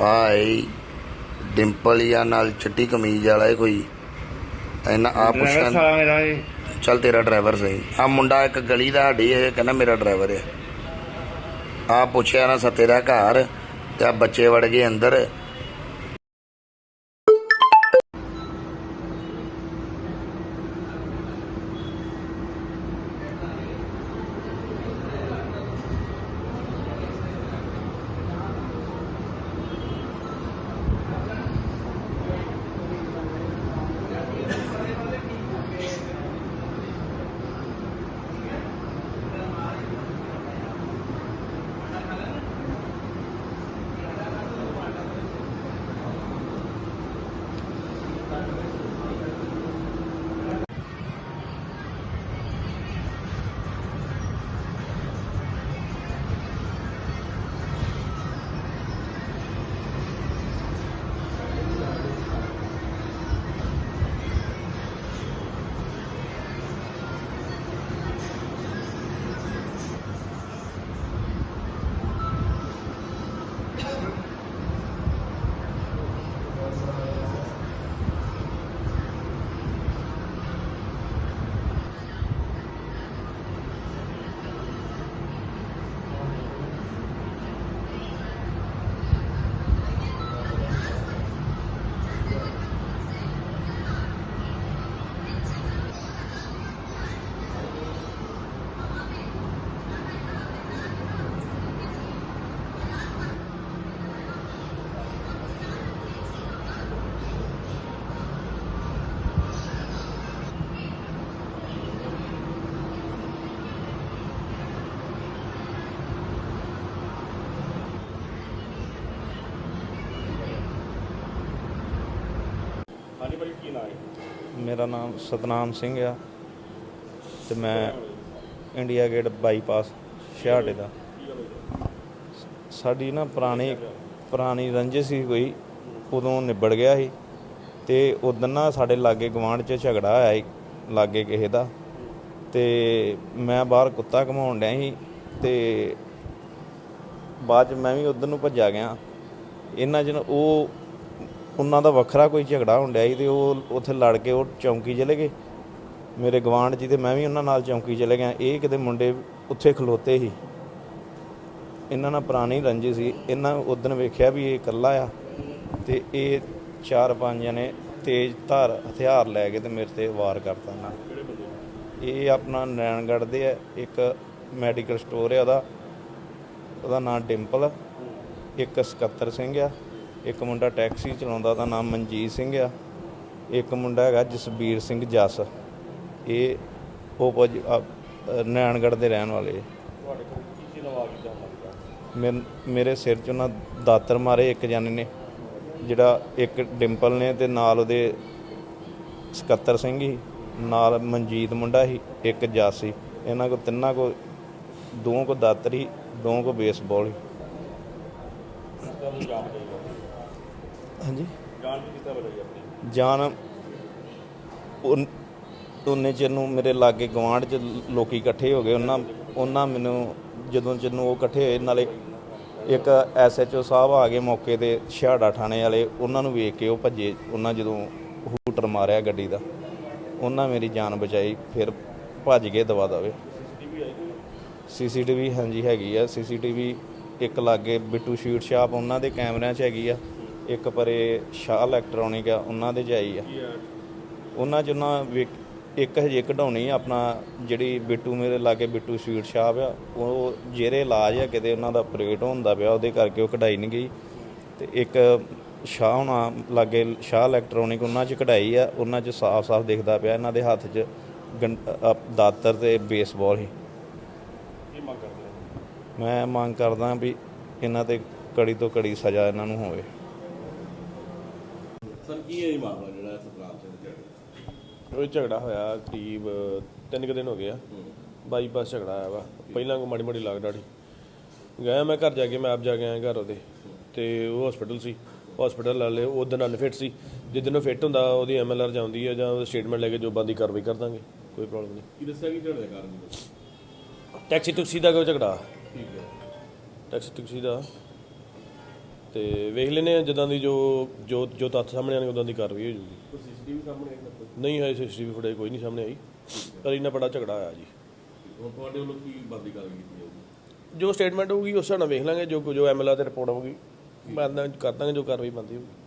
High Dimple ਜਾਂ ਨਾਲ ਚਿੱਟੀ ਕਮੀਜ਼ ਵਾਲਾ ਹੈ ਕੋਈ। ਇਹਨਾਂ ਆ ਡਰਾਈਵਰ ਪੁੱਛਣ ਸਾਲਾ ਮੇਰਾ ਇਹ। ਚੱਲ ਤੇਰਾ ਡਰਾਈਵਰ ਸਹੀ। ਆ ਮੁੰਡਾ ਇੱਕ ਗਲੀ ਦਾ ਸਾਡੀ ਇਹ ਕਹਿੰਦਾ ਮੇਰਾ ਡਰਾਈਵਰ ਹੈ ਆ ਪੁੱਛਿਆ ਨਾ ਸੱਤੇ ਦਾ ਘਰ ਤੇ ਆ ਬੱਚੇ ਵੜ ਗਏ ਅੰਦਰ। ਭਾਈ ਕੀ ਨਾਮ ਹੈ? ਮੇਰਾ ਨਾਮ ਸਤਨਾਮ ਸਿੰਘ ਆ ਤੇ ਮੈਂ ਇੰਡੀਆ ਗੇਟ ਬਾਈਪਾਸ ਛਿਆਟੇ ਦਾ। ਸਾਡੀ ਨਾ ਪੁਰਾਣੀ ਪੁਰਾਣੀ ਰੰਜਿਸ਼ ਸੀ ਕੋਈ, ਉਦੋਂ ਨਿਬੜ ਗਿਆ ਸੀ ਤੇ ਉਦੋਂ ਨਾ ਸਾਡੇ ਲਾਗੇ ਗਵਾਂਢ 'ਚ ਝਗੜਾ ਹੋਇਆ ਸੀ, ਲਾਗੇ ਕਿਸੇ ਦਾ। ਤੇ ਮੈਂ ਬਾਹਰ ਕੁੱਤਾ ਘਮਾਉਣ ਡਿਆ ਸੀ ਤੇ ਬਾਅਦ 'ਚ ਮੈਂ ਵੀ ਉਧਰ ਨੂੰ ਭੱਜਾ ਗਿਆ। ਇਹਨਾਂ ਜਨ ਉਹ ਉਹਨਾਂ ਦਾ ਵੱਖਰਾ ਕੋਈ ਝਗੜਾ ਹੁੰਦਿਆ ਸੀ ਤੇ ਉਹ ਉੱਥੇ ਲੜ ਕੇ ਉਹ ਚੌਂਕੀ ਚਲੇ ਗਏ। ਮੇਰੇ ਗਵਾਂਢ ਜੀ ਤੇ ਮੈਂ ਵੀ ਉਹਨਾਂ ਨਾਲ ਚੌਂਕੀ ਚਲੇ ਗਿਆ। ਇਹ ਕਿਤੇ ਮੁੰਡੇ ਉੱਥੇ ਖਲੋਤੇ ਸੀ। ਇਹਨਾਂ ਨਾਲ ਪੁਰਾਣੀ ਰੰਜੀ ਸੀ। ਇਹਨਾਂ ਉਦੋਂ ਵੇਖਿਆ ਵੀ ਇਹ ਇਕੱਲਾ ਆ ਤੇ ਇਹ ਚਾਰ ਪੰਜ ਜਣੇ ਤੇਜ਼ ਧਾਰ, ਹਥਿਆਰ ਲੈ ਕੇ ਤੇ ਮੇਰੇ ਤੇ ਵਾਰ ਕਰਤਾ ਇਹਨਾਂ ਇਹ ਆਪਣਾ ਨੈਣਗੜ੍ਹ ਦੇ ਆ। ਇੱਕ ਮੈਡੀਕਲ ਸਟੋਰ ਹੈ ਉਹਦਾ। ਉਹਦਾ ਨਾਮ ਡਿੰਪਲ ਇੱਕ ਸਕੱਤਰ ਸਿੰਘ ਆ। ਇੱਕ ਮੁੰਡਾ ਟੈਕਸੀ ਚਲਾਉਂਦਾ ਉਹਦਾ ਨਾਮ ਮਨਜੀਤ ਸਿੰਘ ਆ ਇੱਕ ਮੁੰਡਾ ਹੈਗਾ ਜਸਬੀਰ ਸਿੰਘ ਜੱਸ ਇਹ ਉਹ ਨੈਣਗੜ੍ਹ ਦੇ ਰਹਿਣ ਵਾਲੇ। ਤੁਹਾਡੇ ਕੋਲ ਕੀ ਕੀ ਮੇਰ- ਸਿਰ 'ਚ ਉਹਨਾਂ ਦਾਤਰ ਮਾਰੇ ਇੱਕ ਜਾਨੇ ਨੇ ਜਿਹੜਾ ਇੱਕ ਡਿੰਪਲ ਨੇ ਤੇ ਨਾਲ ਉਹਦੇ ਸਕੱਤਰ ਸਿੰਘ ਸੀ ਨਾਲ ਮਨਜੀਤ ਮੁੰਡਾ ਸੀ ਇੱਕ ਜੱਸ ਸੀ। ਇਹਨਾਂ ਕੋ ਤਿੰਨਾਂ ਕੋ ਦੋ ਕੋ ਦਾਤਰ ਸੀ ਦੋ ਕੋ ਬੇਸਬਾਲ ਦੇ ਹਾਂਜੀ। ਜਾਣ ਵੀ ਕੀਤਾ ਬਲਾਈ ਆਪਣੀ? ਜਾਨ ਉਨ- ਉਨੇ ਚਿਰ ਨੂੰ ਮੇਰੇ ਲਾਗੇ ਗਵਾਂਢ ਚ ਲੋਕੀ ਇਕੱਠੇ ਹੋ ਗਏ। ਉਹਨਾਂ ਉਹਨਾਂ ਮੈਨੂੰ ਜਦੋਂ ਚਿਰ ਨੂੰ ਉਹ ਇਕੱਠੇ ਹੋਏ ਨਾਲੇ ਇੱਕ ਐਸਐਚਓ ਸਾਹਿਬ ਆ ਗਏ ਮੌਕੇ ਤੇ ਛਿਆੜਾ ਥਾਣੇ ਵਾਲੇ। ਉਹਨਾਂ ਨੂੰ ਵੇਖ ਕੇ ਉਹ ਭੱਜੇ। ਉਹਨਾਂ ਜਦੋਂ ਹੂਟਰ ਮਾਰਿਆ ਗੱਡੀ ਦਾ ਉਹਨਾਂ ਮੇਰੀ ਜਾਨ ਬਚਾਈ। ਫਿਰ ਭੱਜ ਗਏ ਦਵਾ ਦਵੇ। ਸੀਸੀਟੀਵੀ ਹਾਂਜੀ ਹੈਗੀ ਆ। ਸੀਸੀਟੀਵੀ ਇੱਕ ਲਾਗੇ ਬਿੱਟੂ ਸ਼ੀਟ ਸ਼ਾਪ ਉਹਨਾਂ ਦੇ ਕੈਮਰਿਆਂ 'ਚ ਹੈਗੀ ਆ। ਇੱਕ ਪਰੇ ਸ਼ਾਹ ਇਲੈਕਟ੍ਰੋਨਿਕ ਆ ਉਹਨਾਂ ਦੇ ਆਈ ਆ। ਉਹਨਾਂ 'ਚ ਉਹਨਾਂ ਇੱਕ ਹਜੇ ਕਢਾਉਣੀ ਆ ਆਪਣਾ ਜਿਹੜੀ ਬਿੱਟੂ ਮੇਰੇ ਲਾਗੇ ਬਿੱਟੂ ਸਵੀਟ ਸ਼ਾਪ ਆ ਉਹ ਜਿਹੜੇ ਇਲਾਜ ਆ ਕਿਤੇ ਉਹਨਾਂ ਦਾ ਆਪਰੇਟ ਹੁੰਦਾ ਪਿਆ ਉਹਦੇ ਕਰਕੇ ਉਹ ਕਢਾਈ ਨਹੀਂ ਗਈ। ਤੇ ਇੱਕ ਸ਼ਾਹ ਹੋਣਾ ਲਾਗੇ ਸ਼ਾਹ ਇਲੈਕਟ੍ਰੋਨਿਕ ਉਹਨਾਂ 'ਚ ਕਢਾਈ ਆ ਉਹਨਾਂ 'ਚ ਸਾਫ਼-ਸਾਫ਼ ਦਿਖਦਾ ਪਿਆ ਇਹਨਾਂ ਦੇ ਹੱਥ 'ਚ ਦਾਤਰ ਤੇ ਬੇਸਬਾਲ ਹੋ? ਮੈਂ ਮੰਗ ਕਰਦਾ ਵੀ ਇਹਨਾਂ ਤੇ ਕੜੀ ਤੋਂ ਕੜੀ ਸਜ਼ਾ ਇਹਨਾਂ ਨੂੰ ਹੋਵੇ। ਸਰ ਕੀ ਹੈ ਇਹ ਮਾਮਲਾ ਜਿਹੜਾ ਸਤਨਾਮ ਸਿੰਘ ਦੇ ਉਹ ਝਗੜਾ ਹੋਇਆ ਕਰੀਬ ਤਿੰਨ ਕੁ ਦਿਨ ਹੋ ਗਏ ਆ। ਬਾਈਪਾਸ ਝਗੜਾ ਆਇਆ ਵਾ। ਪਹਿਲਾਂ ਕੋ ਮਾੜੀ ਮਾੜੀ ਲਾਗ ਡਾੜੀ। ਗਿਆ ਮੈਂ ਘਰ ਜਾ ਕੇ ਮੈਂ ਆਪ ਜਾ ਕੇ ਆਇਆ ਘਰ ਉਹਦੇ। ਤੇ ਉਹ ਹਸਪੀਟਲ ਸੀ। ਹਸਪੀਟਲ ਵਾਲੇ ਉਹ ਦਿਨ ਅਨਫਿਟ ਸੀ। ਜਿੱਦਨ ਉਹ ਫਿੱਟ ਹੁੰਦਾ ਉਹਦੀ ਐਮਐਲਆਰ ਜਾਂਦੀ ਹੈ ਜਾਂ ਉਹਦਾ ਸਟੇਟਮੈਂਟ ਲੈ ਕੇ ਜੋ ਬੰਦੀ ਕਾਰਵਾਈ ਕਰ ਦਾਂਗੇ। ਕੋਈ ਪ੍ਰੋਬਲਮ ਨਹੀਂ। ਕੀ ਦੱਸਿਆ ਕਿ ਝਗੜੇ ਕਾਰਨ? ਟੈਕਸੀ ਟੁਕਸੀ ਦਾ ਕੋਈ ਝਗੜਾ। ਠੀਕ ਹੈ। ਟੈਕਸੀ ਟੁਕਸੀ ਦਾ ਤੇ ਵੇਖ ਲੈਨੇ ਆ ਜਿੱਦਾਂ ਦੀ ਜੋ ਜੋ ਜੋ ਤੱਥ ਸਾਹਮਣੇ ਆਣਗੇ ਉਦਾਂ ਦੀ ਕਾਰਵਾਈ ਹੋ ਜੂਗੀ ਕੋਈ ਸੀਸੀਟੀਵੀ ਸਾਹਮਣੇ ਆਈ ਨਹੀਂ ਸੀਸੀਟੀਵੀ ਫੁਟੇਜ ਕੋਈ ਨਹੀਂ ਸਾਹਮਣੇ ਆਈ। ਪਰ ਇੰਨਾ ਬੜਾ ਝਗੜਾ ਆਇਆ ਜੀ। ਹੁਣ ਤੁਹਾਡੇ ਵੱਲੋਂ ਕੀ ਬੰਦੀ ਕਾਰਵਾਈ ਕੀਤੀ ਜਾਊਗੀ? ਜੋ ਸਟੇਟਮੈਂਟ ਹੋਊਗੀ ਉਸ ਹਿਸਾਬ ਨਾਲ ਵੇਖ ਲਾਂਗੇ ਜੋ ਜੋ ਐਮਐਲਆਰ ਤੇ ਰਿਪੋਰਟ ਹੋਊਗੀ। ਮੈਂ ਕਰ ਦਾਂਗੇ ਜੋ ਕਾਰਵਾਈ ਬਣਦੀ ਹੋਊਗੀ।